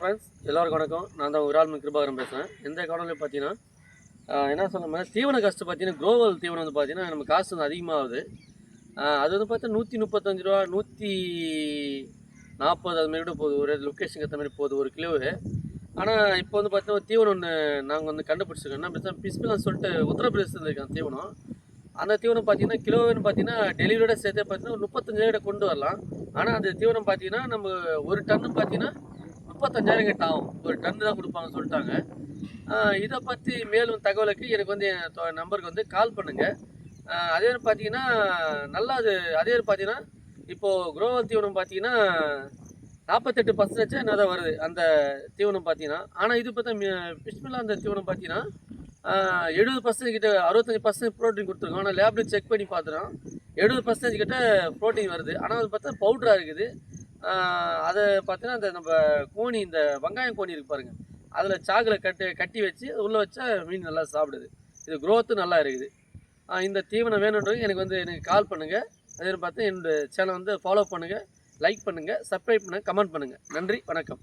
Friends எல்லாருக்கும் வணக்கம். நான் தான் ஒரு ஆள் கிருபாகரம் பேசுகிறேன் எந்த காணொலியும் பார்த்தீங்கன்னா என்ன சொல்ல தீவன காஸ்ட்டு பார்த்தீங்கன்னா குரோவல் தீவனம் வந்து பார்த்தீங்கன்னா நம்ம காசு வந்து அதிகமாகுது. அது வந்து பார்த்தா நூற்றி முப்பத்தஞ்சு ரூபா நூற்றி நாற்பது அது மாதிரி கூட போகுது. ஒரு லொக்கேஷனுக்கு ஏற்ற மாதிரி போகுது ஒரு கிலோவு ஆனால் இப்போ வந்து பார்த்தீங்கன்னா தீவனம் ஒன்று நாங்கள் வந்து கண்டுபிடிச்சிருக்கோம். என்ன பிஸ்பிலான்னு சொல்லிட்டு உத்தரப்பிரதேசத்தில் இருக்கான் தீவனம். அந்த தீவனம் பார்த்தீங்கன்னா கிலோவேன்னு பார்த்தீங்கன்னா டெலிவரியோட சேர்த்து பார்த்தீங்கன்னா ஒரு முப்பத்தஞ்சாயிரம் கொண்டு வரலாம். ஆனால் அந்த தீவனம் பார்த்தீங்கன்னா நம்ம ஒரு டன்னு பார்த்தீங்கன்னா முப்பத்தஞ்சாயிரம் கிட்ட ஆகும் ஒரு டன் தான் கொடுப்பாங்கன்னு சொல்லிட்டாங்க. இதை பற்றி மேலும் தகவலுக்கு எனக்கு வந்து என் தொ- நம்பருக்கு வந்து கால் பண்ணுங்கள் அதே மாதிரி பார்த்தீங்கன்னா நல்லா அது அதே மாதிரி பார்த்தீங்கன்னா இப்போது குரோவல் தீவனம் பார்த்தீங்கன்னா நாற்பத்தெட்டு பர்சன்டேஜ் என்ன தான் வருது அந்த தீவனம் பார்த்தீங்கன்னா ஆனால் இது பார்த்தா பிஷ்மில்லா அந்த தீவனம் பார்த்தீங்கன்னா எழுபது பர்சன்டேஜ் கிட்ட அறுபத்தஞ்சு பர்சன்டேஜ் ப்ரோட்டீன் கொடுத்துருக்கோம் ஆனால் லேப்ல செக் பண்ணி பார்த்துறோம் எழுபது பர்சன்டேஜ் கிட்ட ப்ரோட்டீன் வருது. ஆனால் அது பார்த்தா பவுடராக இருக்குது. அதை பார்த்தீங்கன்னா அந்த நம்ம கோணி இந்த வெங்காயம் கோணி இருக்கு பாருங்கள் அதில் சாக்கில் கட்டு கட்டி வச்சு உள்ளே வச்சா மீன் நல்லா சாப்பிடுது. இது க்ரோத்து நல்லா இருக்குது. இந்த தீவனம் வேணுன்றவங்க எனக்கு வந்து எனக்கு கால் பண்ணுங்கள் அதே மாதிரி பார்த்து என்னோட சேனல் வந்து ஃபாலோ பண்ணுங்கள் லைக் பண்ணுங்கள் சப்ஸ்கிரைப் பண்ணுங்கள் கமெண்ட் பண்ணுங்கள் நன்றி வணக்கம்.